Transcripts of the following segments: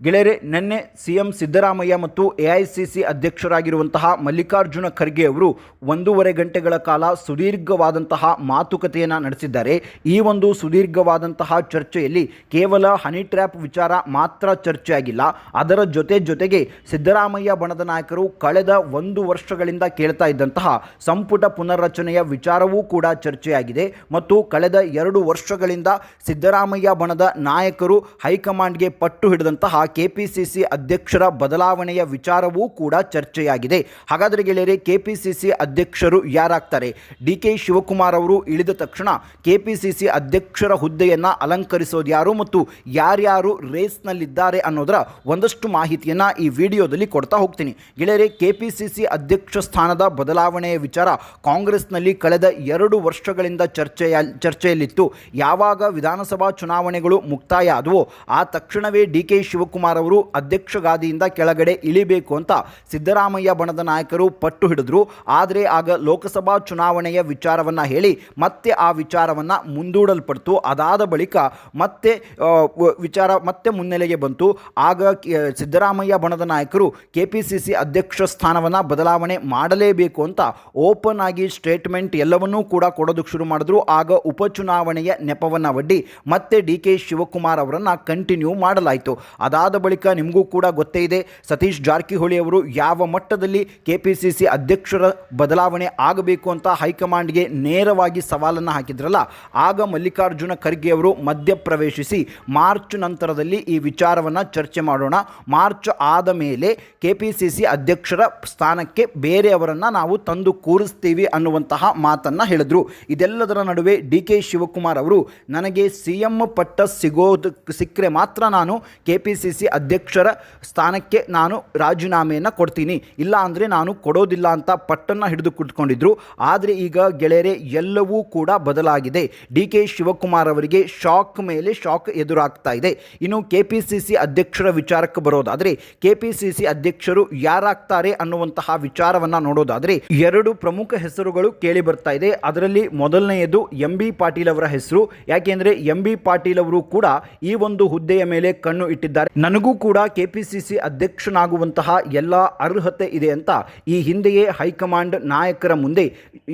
ಗೆಳೆಯರೆ, ನಿನ್ನೆ C M Siddaramaiah ಮತ್ತು ಎ ಐ ಸಿ ಸಿ ಅಧ್ಯಕ್ಷರಾಗಿರುವಂತಹ ಮಲ್ಲಿಕಾರ್ಜುನ ಖರ್ಗೆ ಅವರು ಒಂದೂವರೆ ಗಂಟೆಗಳ ಕಾಲ ಸುದೀರ್ಘವಾದಂತಹ ಮಾತುಕತೆಯನ್ನು ನಡೆಸಿದ್ದಾರೆ. ಈ ಒಂದು ಸುದೀರ್ಘವಾದಂತಹ ಚರ್ಚೆಯಲ್ಲಿ ಕೇವಲ ಹನಿ ಟ್ರ್ಯಾಪ್ ವಿಚಾರ ಮಾತ್ರ ಚರ್ಚೆಯಾಗಿಲ್ಲ. ಅದರ ಜೊತೆ ಜೊತೆಗೆ ಸಿದ್ದರಾಮಯ್ಯ ಬಣದ ನಾಯಕರು ಕಳೆದ ಒಂದು ವರ್ಷಗಳಿಂದ ಕೇಳ್ತಾ ಇದ್ದಂತಹ ಸಂಪುಟ ಪುನರ್ರಚನೆಯ ವಿಚಾರವೂ ಕೂಡ ಚರ್ಚೆಯಾಗಿದೆ. ಮತ್ತು ಕಳೆದ ಎರಡು ವರ್ಷಗಳಿಂದ ಸಿದ್ದರಾಮಯ್ಯ ಬಣದ ನಾಯಕರು ಹೈಕಮಾಂಡ್ಗೆ ಪಟ್ಟು ಹಿಡಿದಂತಹ ಕೆಪಿಸಿಸಿ ಅಧ್ಯಕ್ಷರ ಬದಲಾವಣೆಯ ವಿಚಾರವೂ ಕೂಡ ಚರ್ಚೆಯಾಗಿದೆ. ಹಾಗಾದರೆ ಗೆಳೆಯರೆ, ಕೆಪಿಸಿಸಿ ಅಧ್ಯಕ್ಷರು ಯಾರಾಗ್ತಾರೆ? ಡಿ ಕೆ ಶಿವಕುಮಾರ್ ಅವರು ಇಳಿದ ತಕ್ಷಣ ಕೆಪಿಸಿಸಿ ಅಧ್ಯಕ್ಷರ ಹುದ್ದೆಯನ್ನು ಅಲಂಕರಿಸೋದು ಯಾರು ಮತ್ತು ಯಾರ್ಯಾರು ರೇಸ್ನಲ್ಲಿದ್ದಾರೆ ಅನ್ನೋದರ ಒಂದಷ್ಟು ಮಾಹಿತಿಯನ್ನು ಈ ವಿಡಿಯೋದಲ್ಲಿ ಕೊಡ್ತಾ ಹೋಗ್ತೀನಿ. ಗೆಳೆಯರೆ, ಕೆಪಿಸಿಸಿ ಅಧ್ಯಕ್ಷ ಸ್ಥಾನದ ಬದಲಾವಣೆಯ ವಿಚಾರ ಕಾಂಗ್ರೆಸ್ನಲ್ಲಿ ಕಳೆದ ಎರಡು ವರ್ಷಗಳಿಂದ ಚರ್ಚೆಯ, ಚರ್ಚೆಯಲ್ಲಿತ್ತು. ಯಾವಾಗ ವಿಧಾನಸಭಾ ಚುನಾವಣೆಗಳು ಮುಕ್ತಾಯ ಆದವೋ, ಆ ತಕ್ಷಣವೇ ಡಿ ಕೆ ಅವರು ಅಧ್ಯಕ್ಷ ಗಾದಿಯಿಂದ ಕೆಳಗಡೆ ಇಳಿಬೇಕು ಅಂತ ಸಿದ್ದರಾಮಯ್ಯ ಬಣದ ನಾಯಕರು ಪಟ್ಟು ಹಿಡಿದ್ರು. ಆದರೆ ಆಗ ಲೋಕಸಭಾ ಚುನಾವಣೆಯ ವಿಚಾರವನ್ನು ಹೇಳಿ ಮತ್ತೆ ಆ ವಿಚಾರವನ್ನು ಮುಂದೂಡಲ್ಪಡ್ತು. ಅದಾದ ಬಳಿಕ ಮತ್ತೆ ವಿಚಾರ ಮತ್ತೆ ಮುನ್ನೆಲೆಗೆ ಬಂತು. ಆಗ ಸಿದ್ದರಾಮಯ್ಯ ಬಣದ ನಾಯಕರು ಕೆ ಪಿ ಸಿ ಸಿ ಅಧ್ಯಕ್ಷ ಸ್ಥಾನವನ್ನು ಬದಲಾವಣೆ ಮಾಡಲೇಬೇಕು ಅಂತ ಓಪನ್ ಆಗಿ ಸ್ಟೇಟ್ಮೆಂಟ್ ಎಲ್ಲವನ್ನೂ ಕೂಡ ಕೊಡೋದಕ್ಕೆ ಶುರು ಮಾಡಿದ್ರು. ಆಗ ಉಪಚುನಾವಣೆಯ ನೆಪವನ್ನು ಒಡ್ಡಿ ಮತ್ತೆ ಡಿ ಕೆ ಶಿವಕುಮಾರ್ ಅವರನ್ನು ಕಂಟಿನ್ಯೂ ಮಾಡಲಾಯಿತು. ಅದಾದ ಬಳಿಕ ನಿಮಗೂ ಕೂಡ ಗೊತ್ತೇ ಇದೆ. ಸತೀಶ್ ಜಾರಕಿಹೊಳಿ ಅವರು ಯಾವ ಮಟ್ಟದಲ್ಲಿ ಕೆ ಪಿ ಸಿ ಸಿ ಅಧ್ಯಕ್ಷರ ಬದಲಾವಣೆ ಆಗಬೇಕು ಅಂತ ಹೈಕಮಾಂಡ್ಗೆ ನೇರವಾಗಿ ಸವಾಲನ್ನು ಹಾಕಿದ್ರಲ್ಲ, ಆಗ ಮಲ್ಲಿಕಾರ್ಜುನ ಖರ್ಗೆ ಅವರು ಮಧ್ಯಪ್ರವೇಶಿಸಿ ಮಾರ್ಚ್ ನಂತರದಲ್ಲಿ ಈ ವಿಚಾರವನ್ನು ಚರ್ಚೆ ಮಾಡೋಣ. ಮಾರ್ಚ್ ಆದ ಮೇಲೆ ಕೆ ಪಿ ಸಿ ಸಿ ಅಧ್ಯಕ್ಷರ ಸ್ಥಾನಕ್ಕೆ ಬೇರೆಯವರನ್ನು ನಾವು ತಂದು ಕೂರಿಸ್ತೀವಿ ಅನ್ನುವಂತಹ ಮಾತನ್ನು ಹೇಳಿದ್ರು. ಇದೆಲ್ಲದರ ನಡುವೆ ಡಿ ಕೆ ಶಿವಕುಮಾರ್ ಅವರು, ನನಗೆ ಸಿ ಎಂ ಪಟ್ಟ ಸಿಗೋದು, ಸಿಕ್ಕರೆ ಮಾತ್ರ ನಾನು ಕೆ ಪಿ ಸಿ ಸಿ ಅಧ್ಯಕ್ಷರ ಸ್ಥಾನಕ್ಕೆ ನಾನು ರಾಜೀನಾಮೆಯನ್ನು ಕೊಡ್ತೀನಿ. ಇಲ್ಲ ಅಂದರೆ ನಾನು ಕೊಡೋದಿಲ್ಲ ಅಂತ ಪಟ್ಟನ್ನು ಹಿಡಿದು ಕುತ್ಕೊಂಡಿದ್ರು. ಆದರೆ ಈಗ ಗೆಳೆಯರೆ, ಎಲ್ಲವೂ ಕೂಡ ಬದಲಾಗಿದೆ. ಡಿ ಕೆ ಶಿವಕುಮಾರ್ ಅವರಿಗೆ ಶಾಕ್ ಮೇಲೆ ಶಾಕ್ ಎದುರಾಗ್ತಾ ಇದೆ. ಇನ್ನು ಕೆ ಪಿ ಅಧ್ಯಕ್ಷರ ವಿಚಾರಕ್ಕೆ ಬರೋದಾದರೆ, ಕೆ ಪಿ ಸಿ ಸಿ ಅಧ್ಯಕ್ಷರು ಯಾರಾಗ್ತಾರೆ ಅನ್ನುವಂತಹ ವಿಚಾರವನ್ನು ನೋಡೋದಾದರೆ, ಎರಡು ಪ್ರಮುಖ ಹೆಸರುಗಳು ಕೇಳಿ ಬರ್ತಾ ಇದೆ. ಅದರಲ್ಲಿ ಮೊದಲನೆಯದು ಎಂ ಬಿ ಪಾಟೀಲ್ ಅವರ ಹೆಸರು. ಯಾಕೆಂದರೆ ಎಂ ಬಿ ಪಾಟೀಲ್ ಅವರು ಕೂಡ ಈ ಒಂದು ಹುದ್ದೆಯ ಮೇಲೆ ಕಣ್ಣು ಇಟ್ಟಿದ್ದಾರೆ. ನನಗೂ ಕೂಡ ಕೆ ಪಿ ಸಿ ಸಿ ಅಧ್ಯಕ್ಷನಾಗುವಂತಹ ಎಲ್ಲ ಅರ್ಹತೆ ಇದೆ ಅಂತ ಈ ಹಿಂದೆಯೇ ಹೈಕಮಾಂಡ್ ನಾಯಕರ ಮುಂದೆ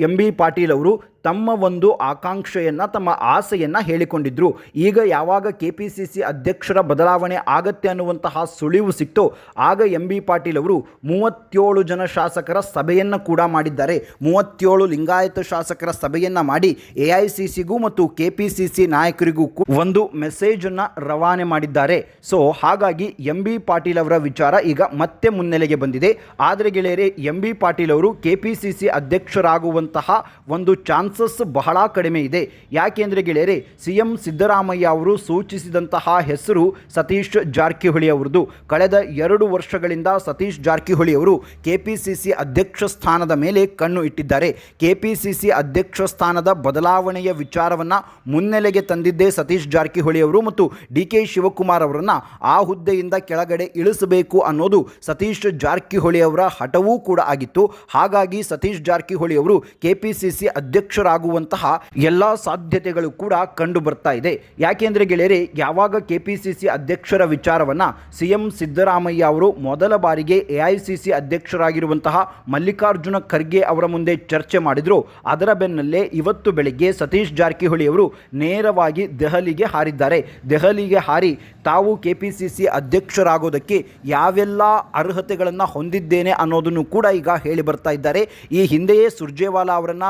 ಎಂ ಬಿ ಪಾಟೀಲ್ ಅವರು ತಮ್ಮ ಒಂದು ಆಕಾಂಕ್ಷೆಯನ್ನು, ತಮ್ಮ ಆಸೆಯನ್ನು ಹೇಳಿಕೊಂಡಿದ್ರು. ಈಗ ಯಾವಾಗ ಕೆ ಪಿ ಸಿ ಸಿ ಅಧ್ಯಕ್ಷರ ಬದಲಾವಣೆ ಆಗತ್ತೆ ಅನ್ನುವಂತಹ ಸುಳಿವು ಸಿಕ್ತೋ, ಆಗ ಎಂ ಬಿ ಪಾಟೀಲ್ ಅವರು ಮೂವತ್ತೇಳು ಜನ ಶಾಸಕರ ಸಭೆಯನ್ನು ಕೂಡ ಮಾಡಿದ್ದಾರೆ. ಮೂವತ್ತೇಳು ಲಿಂಗಾಯತ ಶಾಸಕರ ಸಭೆಯನ್ನು ಮಾಡಿ ಎ ಐ ಸಿ ಸಿಗೂ ಮತ್ತು ಕೆ ಪಿ ಸಿ ಸಿ ನಾಯಕರಿಗೂ ಒಂದು ಮೆಸೇಜನ್ನು ರವಾನೆ ಮಾಡಿದ್ದಾರೆ. ಸೊ, ಹಾಗಾಗಿ ಎಂ ಬಿ ಪಾಟೀಲ್ ಅವರ ವಿಚಾರ ಈಗ ಮತ್ತೆ ಮುನ್ನೆಲೆಗೆ ಬಂದಿದೆ. ಆದರೆ ಗೆಳೆಯರೆ, ಎಂ ಬಿ ಪಾಟೀಲ್ ಅವರು ಕೆ ಪಿ ಸಿ ಸಿ ಅಧ್ಯಕ್ಷರಾಗುವಂತಹ ಒಂದು ಚಾನ್ಸಸ್ ಬಹಳ ಕಡಿಮೆ ಇದೆ. ಯಾಕೆಂದರೆ ಗೆಳೆಯರೆ ಸಿ ಎಂ ಸಿದ್ದರಾಮಯ್ಯ ಅವರು ಸೂಚಿಸಿದಂತಹ ಹೆಸರು ಸತೀಶ್ ಜಾರಕಿಹೊಳಿ ಅವರದು. ಕಳೆದ ಎರಡು ವರ್ಷಗಳಿಂದ ಸತೀಶ್ ಜಾರಕಿಹೊಳಿ ಅವರು ಕೆ ಪಿ ಸಿ ಸಿ ಅಧ್ಯಕ್ಷ ಸ್ಥಾನದ ಮೇಲೆ ಕಣ್ಣು ಇಟ್ಟಿದ್ದಾರೆ. ಕೆ ಪಿ ಸಿ ಸಿ ಅಧ್ಯಕ್ಷ ಸ್ಥಾನದ ಬದಲಾವಣೆಯ ವಿಚಾರವನ್ನು ಮುನ್ನೆಲೆಗೆ ತಂದಿದ್ದೇ ಸತೀಶ್ ಜಾರಕಿಹೊಳಿ ಅವರು ಮತ್ತು ಡಿ ಕೆ ಶಿವಕುಮಾರ್ ಅವರನ್ನು ಆ ಹುದ್ದೆಯಿಂದ ಕೆಳಗಡೆ ಇಳಿಸಬೇಕು ಅನ್ನೋದು ಸತೀಶ್ ಜಾರಕಿಹೊಳಿ ಅವರ ಹಠವೂ ಕೂಡ ಆಗಿತ್ತು. ಹಾಗಾಗಿ ಸತೀಶ್ ಜಾರಕಿಹೊಳಿ ಅವರು ಕೆಪಿಸಿಸಿ ಅಧ್ಯಕ್ಷ ಅಧ್ಯಕ್ಷರಾಗುವಂತಹ ಎಲ್ಲ ಸಾಧ್ಯತೆಗಳು ಕೂಡ ಕಂಡು ಬರ್ತಾ ಇದೆ ಯಾಕೆಂದರೆ ಗೆಳೆಯರೆ, ಯಾವಾಗ ಕೆ ಅಧ್ಯಕ್ಷರ ವಿಚಾರವನ್ನು ಸಿ ಎಂ ಸಿದ್ದರಾಮಯ್ಯ ಅವರು ಮೊದಲ ಬಾರಿಗೆ ಎ ಐ ಅಧ್ಯಕ್ಷರಾಗಿರುವಂತಹ ಮಲ್ಲಿಕಾರ್ಜುನ ಖರ್ಗೆ ಅವರ ಮುಂದೆ ಚರ್ಚೆ ಮಾಡಿದ್ರು. ಅದರ ಬೆನ್ನಲ್ಲೇ ಇವತ್ತು ಬೆಳಿಗ್ಗೆ ಸತೀಶ್ ಜಾರಕಿಹೊಳಿ ಅವರು ನೇರವಾಗಿ ದೆಹಲಿಗೆ ಹಾರಿದ್ದಾರೆ. ದೆಹಲಿಗೆ ಹಾರಿ ತಾವು ಕೆ ಪಿ ಸಿ ಅಧ್ಯಕ್ಷರಾಗೋದಕ್ಕೆ ಯಾವೆಲ್ಲ ಅರ್ಹತೆಗಳನ್ನು ಹೊಂದಿದ್ದೇನೆ ಅನ್ನೋದನ್ನು ಕೂಡ ಈಗ ಹೇಳಿ ಬರ್ತಾ ಇದ್ದಾರೆ. ಈ ಹಿಂದೆಯೇ ಸುರ್ಜೇವಾಲಾ ಅವರನ್ನು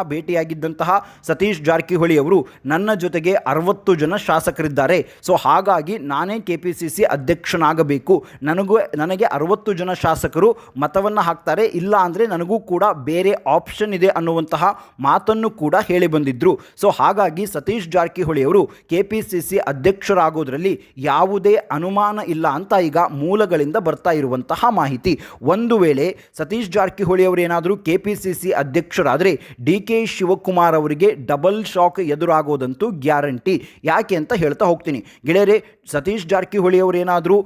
ಸತೀಶ್ ಜಾರಕಿಹೊಳಿ ಅವರು ನನ್ನ ಜೊತೆಗೆ ಅರವತ್ತು ಜನ ಶಾಸಕರಿದ್ದಾರೆ. ಸೊ ಹಾಗಾಗಿ ನಾನೇ ಕೆ ಪಿ ಸಿ ಸಿ ಅಧ್ಯಕ್ಷನಾಗಬೇಕು. ನನಗೂ, ನನಗೆ ಅರವತ್ತು ಜನ ಶಾಸಕರು ಮತವನ್ನು ಹಾಕ್ತಾರೆ. ಇಲ್ಲ ಅಂದರೆ ನನಗೂ ಕೂಡ ಬೇರೆ ಆಪ್ಷನ್ ಇದೆ ಅನ್ನುವಂತಹ ಮಾತನ್ನು ಕೂಡ ಹೇಳಿ ಬಂದಿದ್ದರು ಸೊ ಹಾಗಾಗಿ ಸತೀಶ್ ಜಾರಕಿಹೊಳಿ ಅವರು ಕೆ ಪಿ ಸಿ ಸಿ ಅಧ್ಯಕ್ಷರಾಗೋದ್ರಲ್ಲಿ ಯಾವುದೇ ಅನುಮಾನ ಇಲ್ಲ ಅಂತ ಈಗ ಮೂಲಗಳಿಂದ ಬರ್ತಾ ಇರುವಂತಹ ಮಾಹಿತಿ. ಒಂದು ವೇಳೆ ಸತೀಶ್ ಜಾರಕಿಹೊಳಿ ಅವರೇನಾದರೂ ಕೆ ಪಿ ಸಿ ಸಿ ಅಧ್ಯಕ್ಷರಾದರೆ ಡಿ ಕೆ ಶಿವಕುಮಾರ್ ಶಿವಕುಮಾರ್ ಅವರಿಗೆ ಡಬಲ್ ಶಾಕ್ ಎದುರಾಗೋದಂತೂ ಗ್ಯಾರಂಟಿ. ಯಾಕೆ ಅಂತ ಹೇಳ್ತಾ ಹೋಗ್ತೀನಿ. ಗೆಳೆಯರೆ, ಸತೀಶ್ ಜಾರಕಿಹೊಳಿ ಅವರೇನಾದರೂ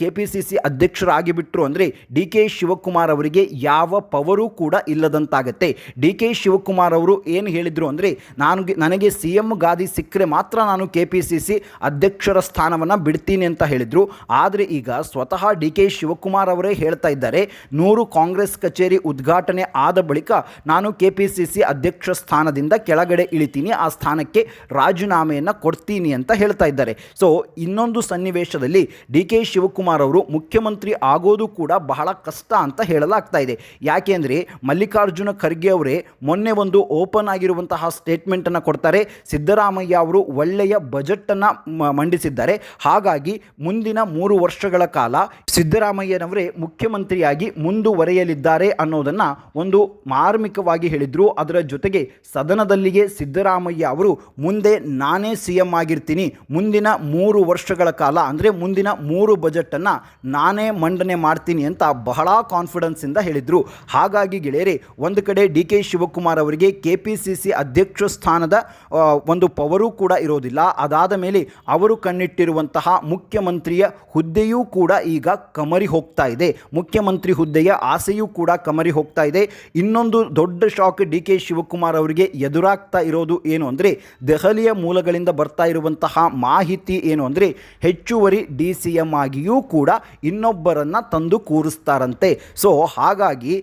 ಕೆ ಪಿ ಸಿ ಸಿ ಅಧ್ಯಕ್ಷರಾಗಿ ಬಿಟ್ಟರು ಅಂದರೆ ಡಿ ಕೆ ಶಿವಕುಮಾರ್ ಅವರಿಗೆ ಯಾವ ಪವರು ಕೂಡ ಇಲ್ಲದಂತಾಗತ್ತೆ. ಡಿ ಕೆ ಶಿವಕುಮಾರ್ ಅವರು ಏನು ಹೇಳಿದರು ಅಂದರೆ ನಾನು ನನಗೆ ಸಿ ಎಂ ಗಾದಿ ಸಿಕ್ಕರೆ ಮಾತ್ರ ನಾನು ಕೆ ಪಿ ಸಿ ಸಿ ಅಧ್ಯಕ್ಷರ ಸ್ಥಾನವನ್ನು ಬಿಡ್ತೀನಿ ಅಂತ ಹೇಳಿದರು. ಆದರೆ ಈಗ ಸ್ವತಃ ಡಿ ಕೆ ಶಿವಕುಮಾರ್ ಅವರೇ ಹೇಳ್ತಾ ಇದ್ದಾರೆ, ನೂರು ಕಾಂಗ್ರೆಸ್ ಕಚೇರಿ ಉದ್ಘಾಟನೆ ಆದ ಬಳಿಕ ನಾನು ಕೆ ಪಿ ಸಿ ಸಿ ಅಧ್ಯಕ್ಷ ಸ್ಥಾನದಿಂದ ಕೆಳಗಡೆ ಇಳಿತೀನಿ, ಆ ಸ್ಥಾನಕ್ಕೆ ರಾಜೀನಾಮೆಯನ್ನು ಕೊಡ್ತೀನಿ ಅಂತ ಹೇಳ್ತಾ ಇದ್ದಾರೆ. ಸೊ ಇನ್ನೊಂದು ಸನ್ನಿವೇಶದಲ್ಲಿ ಡಿ ಕೆ ಶಿವಕುಮಾರ್ ಅವರು ಮುಖ್ಯಮಂತ್ರಿ ಆಗೋದು ಕೂಡ ಬಹಳ ಕಷ್ಟ ಅಂತ ಹೇಳಲಾಗ್ತಾ ಇದೆ. ಯಾಕೆಂದರೆ ಮಲ್ಲಿಕಾರ್ಜುನ ಖರ್ಗೆ ಅವರೇ ಮೊನ್ನೆ ಒಂದು ಓಪನ್ ಆಗಿರುವಂತಹ ಸ್ಟೇಟ್ಮೆಂಟನ್ನು ಕೊಡ್ತಾರೆ. ಸಿದ್ದರಾಮಯ್ಯ ಅವರು ಒಳ್ಳೆಯ ಬಜೆಟನ್ನು ಮಂಡಿಸಿದ್ದಾರೆ. ಹಾಗಾಗಿ ಮುಂದಿನ ಮೂರು ವರ್ಷಗಳ ಕಾಲ ಸಿದ್ದರಾಮಯ್ಯನವರೇ ಮುಖ್ಯಮಂತ್ರಿಯಾಗಿ ಮುಂದುವರೆಯಲಿದ್ದಾರೆ ಅನ್ನೋದನ್ನು ಒಂದು ಮಾರ್ಮಿಕವಾಗಿ ಹೇಳಿದರು. ಅದರ ಜೊತೆಗೆ ಸದನದಲ್ಲಿಯೇ ಸಿದ್ದರಾಮಯ್ಯ ಅವರು, ಮುಂದೆ ನಾನೇ ಸಿ ಎಂ ಆಗಿರ್ತೀನಿ. ಮುಂದಿನ ಮೂರು ವರ್ಷಗಳ ಕಾಲ, ಅಂದರೆ ಮುಂದಿನ ಮೂರು ಬಜೆಟನ್ನು ನಾನೇ ಮಂಡನೆ ಮಾಡ್ತೀನಿ ಅಂತ ಬಹಳ ಕಾನ್ಫಿಡೆನ್ಸಿಂದ ಹೇಳಿದರು. ಹಾಗಾಗಿ ಗೆಳೆಯರೆ, ಒಂದು ಕಡೆ ಡಿ ಕೆ ಶಿವಕುಮಾರ್ ಅವರಿಗೆ ಕೆ ಪಿ ಸಿ ಸಿ ಅಧ್ಯಕ್ಷ ಸ್ಥಾನದ ಒಂದು ಪವರು ಕೂಡ ಇರೋದಿಲ್ಲ. ಅದಾದ ಮೇಲೆ ಅವರು ಕಣ್ಣಿಟ್ಟಿರುವಂತಹ ಮುಖ್ಯಮಂತ್ರಿಯ ಹುದ್ದೆಯೂ ಕೂಡ ಈಗ ಕಮರಿ ಹೋಗ್ತಾ ಇದೆ. ಮುಖ್ಯಮಂತ್ರಿ ಹುದ್ದೆಯ ಆಸೆಯೂ ಕೂಡ ಕಮರಿ ಹೋಗ್ತಾ ಇದೆ. ಇನ್ನೊಂದು ದೊಡ್ಡ ಶಾಕ್ ಡಿ ಕೆ ಶಿವಕುಮಾರ್ ಅವರಿಗೆ ಎದುರಾಗ್ತಾ ಇರೋದು ಏನು ಅಂದರೆ ದೆಹಲಿಯ ಮೂಲಗಳಿಂದ ಬರ್ತಾ ಇರುವಂತಹ ಮಾಹಿತಿ ಏನು ಅಂದರೆ ಹೆಚ್ಚುವರಿ ಡಿ ಸಿ ಎಂ ಆಗಿಯೂ ಕೂಡ ಇನ್ನೊಬ್ಬರನ್ನು ತಂದು ಕೂರಿಸ್ತಾರಂತೆ. ಸೊ ಹಾಗಾಗಿ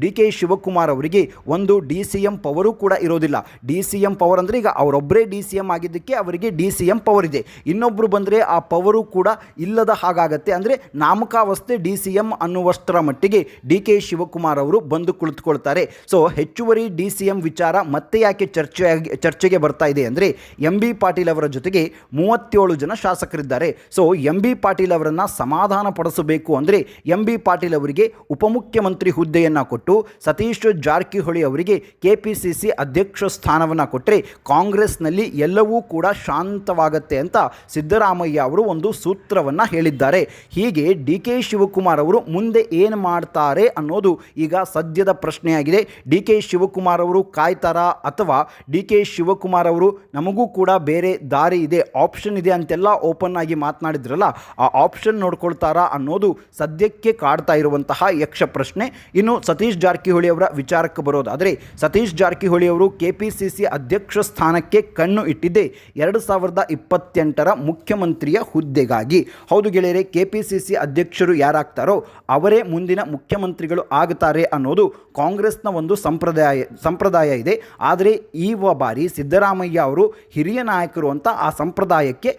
ಡಿ ಕೆ ಶಿವಕುಮಾರ್ ಅವರಿಗೆ ಒಂದು ಡಿ ಸಿ ಎಂ ಪವರು ಕೂಡ ಇರೋದಿಲ್ಲ. ಡಿ ಸಿ ಎಂ ಪವರ್ ಅಂದರೆ ಈಗ ಅವರೊಬ್ಬರೇ ಡಿ ಸಿ ಎಂ ಆಗಿದ್ದಕ್ಕೆ ಅವರಿಗೆ ಡಿ ಸಿ ಎಂ ಪವರ್ ಇದೆ. ಇನ್ನೊಬ್ಬರು ಬಂದರೆ ಆ ಪವರು ಕೂಡ ಇಲ್ಲದ ಹಾಗಾಗತ್ತೆ. ಅಂದರೆ ನಾಮಕಾವಸ್ಥೆ ಡಿ ಸಿ ಎಂ ಅನ್ನುವಷ್ಟರ ಮಟ್ಟಿಗೆ ಡಿ ಕೆ ಶಿವಕುಮಾರ್ ಅವರು ಬಂದು ಕುಳಿತುಕೊಳ್ತಾರೆ. ಸೊ ಹೆಚ್ಚುವರಿ ಡಿ ಸಿ ಎಂ ವಿಚಾರ ಮತ್ತೆ ಯಾಕೆ ಚರ್ಚೆ ಚರ್ಚೆಗೆ ಬರ್ತಾ ಇದೆ ಅಂದರೆ ಎಂ ಬಿ ಪಾಟೀಲ್ ಅವರ ಜೊತೆಗೆ ಮೂವತ್ತೇಳು ಜನ ಶಾಸಕರಿದ್ದಾರೆ. ಸೊ ಎಂ ಬಿ ಪಾಟೀಲ್ ಅವರನ್ನು ಸಮಾಧಾನ ಪಡಿಸಬೇಕು ಅಂದರೆ ಎಂ ಬಿ ಪಾಟೀಲ್ ಅವರಿಗೆ ಉಪಮುಖ್ಯಮಂತ್ರಿ ಹುದ್ದೆಯನ್ನು ಕೊಟ್ಟು, ಸತೀಶ್ ಜಾರಕಿಹೊಳಿ ಅವರಿಗೆ ಕೆ ಪಿ ಸಿ ಸಿ ಅಧ್ಯಕ್ಷ ಸ್ಥಾನವನ್ನು ಕೊಟ್ಟರೆ ಕಾಂಗ್ರೆಸ್ನಲ್ಲಿ ಎಲ್ಲವೂ ಕೂಡ ಶಾಂತವಾಗತ್ತೆ ಅಂತ ಸಿದ್ದರಾಮಯ್ಯ ಅವರು ಒಂದು ಸೂತ್ರವನ್ನು ಹೇಳಿದ್ದಾರೆ. ಹೀಗೆ ಡಿ ಕೆ ಶಿವಕುಮಾರ್ ಅವರು ಮುಂದೆ ಏನು ಮಾಡ್ತಾರೆ ಅನ್ನೋದು ಈಗ ಸದ್ಯದ ಪ್ರಶ್ನೆಯಾಗಿದೆ. ಡಿ ಕೆ ಶಿವಕುಮಾರ್ ಅವರು ಕಾಯ್ತಾರಾ? ಅಥವಾ ಡಿ ಕೆ ಶಿವಕುಮಾರ್ ಅವರು, ನಮಗೂ ಕೂಡ ಬೇರೆ ದಾರಿ ಇದೆ, ಆಪ್ಷನ್ ಇದೆ ಅಂತೆಲ್ಲ ಓಪನ್ ಆಗಿ ಮಾತನಾಡಿದ್ರಲ್ಲ, ಆ ಆಪ್ಷನ್ ನೋಡ್ಕೊಳ್ತಾರಾ ಅನ್ನೋದು ಸದ್ಯಕ್ಕೆ ಕಾಡ್ತಾ ಇರುವಂತಹ ಯಕ್ಷ ಪ್ರಶ್ನೆ. ಇನ್ನು ಸತೀಶ್ ಜಾರಕಿಹೊಳಿ ಅವರ ವಿಚಾರಕ್ಕೆ ಬರೋದಾದರೆ ಸತೀಶ್ ಜಾರಕಿಹೊಳಿ ಅವರು ಕೆ ಪಿ ಸಿ ಸಿ ಅಧ್ಯಕ್ಷ ಸ್ಥಾನಕ್ಕೆ ಕಣ್ಣು ಇಟ್ಟಿದ್ದೆ ಎರಡು ಸಾವಿರದ ಇಪ್ಪತ್ತೆಂಟರ ಮುಖ್ಯಮಂತ್ರಿಯ ಹುದ್ದೆಗಾಗಿ. ಹೌದು ಗೆಳೆಯರೆ ಕೆ ಪಿ ಸಿ ಸಿ ಅಧ್ಯಕ್ಷರು ಯಾರಾಗ್ತಾರೋ ಅವರೇ ಮುಂದಿನ ಮುಖ್ಯಮಂತ್ರಿಗಳು ಆಗುತ್ತಾರೆ ಅನ್ನೋದು ಕಾಂಗ್ರೆಸ್ನ ಒಂದು ಸಂಪ್ರದಾಯ ಸಂಪ್ರದಾಯ ಇದೆ. ಆದರೆ ಈ ಬಾರಿ ಸಿದ್ದರಾಮಯ್ಯ ಅವರು ಹಿರಿಯ ನಾಯಕರು ಅಂತ ಆ ಸಂಪ್ರದಾಯಕ್ಕೆ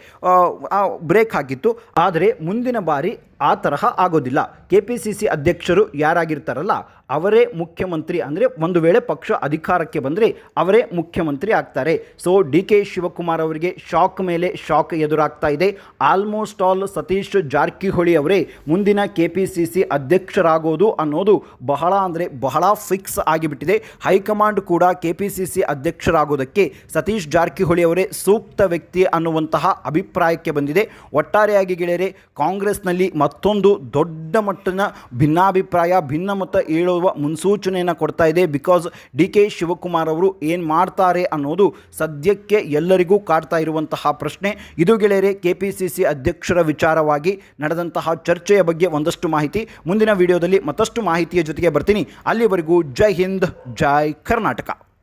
ಬ್ರೇಕ್ ಹಾಕಿತ್ತು. ಆದರೆ ಮುಂದಿನ ಬಾರಿ ಆ ತರಹ ಆಗೋದಿಲ್ಲ. ಕೆ ಪಿ ಸಿ ಸಿ ಅಧ್ಯಕ್ಷರು ಯಾರಾಗಿರ್ತಾರಲ್ಲ ಅವರೇ ಮುಖ್ಯಮಂತ್ರಿ ಅಂದರೆ ಒಂದು ವೇಳೆ ಪಕ್ಷ ಅಧಿಕಾರಕ್ಕೆ ಬಂದರೆ ಅವರೇ ಮುಖ್ಯಮಂತ್ರಿ ಆಗ್ತಾರೆ. ಸೊ ಡಿ ಕೆ ಶಿವಕುಮಾರ್ ಅವರಿಗೆ ಶಾಕ್ ಮೇಲೆ ಶಾಕ್ ಎದುರಾಗ್ತಾ ಇದೆ. ಆಲ್ಮೋಸ್ಟ್ ಆಲ್ ಸತೀಶ್ ಜಾರಕಿಹೊಳಿ ಅವರೇ ಮುಂದಿನ ಕೆ ಪಿ ಸಿ ಸಿ ಅಧ್ಯಕ್ಷರಾಗೋದು ಅನ್ನೋದು ಬಹಳ ಅಂದರೆ ಬಹಳ ಫಿಕ್ಸ್ ಆಗಿಬಿಟ್ಟಿದೆ. ಹೈಕಮಾಂಡ್ ಕೂಡ ಕೆ ಪಿ ಸಿ ಸಿ ಅಧ್ಯಕ್ಷರಾಗೋದಕ್ಕೆ ಸತೀಶ್ ಜಾರಕಿಹೊಳಿ ಅವರೇ ಸೂಕ್ತ ವ್ಯಕ್ತಿ ಅನ್ನುವಂತಹ ಅಭಿಪ್ರಾಯಕ್ಕೆ ಬಂದಿದೆ. ಒಟ್ಟಾರೆಯಾಗಿ ಗೆಳೆಯರೆ, ಕಾಂಗ್ರೆಸ್ನಲ್ಲಿ ಮತ್ತೊಂದು ದೊಡ್ಡ ಮಟ್ಟದ ಭಿನ್ನಾಭಿಪ್ರಾಯ, ಭಿನ್ನಮತ ಏಳುವ ಮುನ್ಸೂಚನೆಯನ್ನು ಕೊಡ್ತಾ ಇದೆ. ಬಿಕಾಸ್ ಡಿ ಕೆ ಶಿವಕುಮಾರ್ ಅವರು ಏನು ಮಾಡ್ತಾರೆ ಅನ್ನೋದು ಸದ್ಯಕ್ಕೆ ಎಲ್ಲರಿಗೂ ಕಾಡ್ತಾ ಇರುವಂತಹ ಪ್ರಶ್ನೆ. ಇದು ಗೆಳೆಯರೆ ಕೆ ಪಿ ಸಿ ಸಿ ಅಧ್ಯಕ್ಷರ ವಿಚಾರವಾಗಿ ನಡೆದಂತಹ ಚರ್ಚೆಯ ಬಗ್ಗೆ ಒಂದಷ್ಟು ಮಾಹಿತಿ. ಮುಂದಿನ ವಿಡಿಯೋದಲ್ಲಿ ಮತ್ತಷ್ಟು ಮಾಹಿತಿಯ ಜೊತೆಗೆ ಬರ್ತೀನಿ. ಅಲ್ಲಿವರೆಗೂ ಜೈ ಹಿಂದ್, ಜೈ ಕರ್ನಾಟಕ.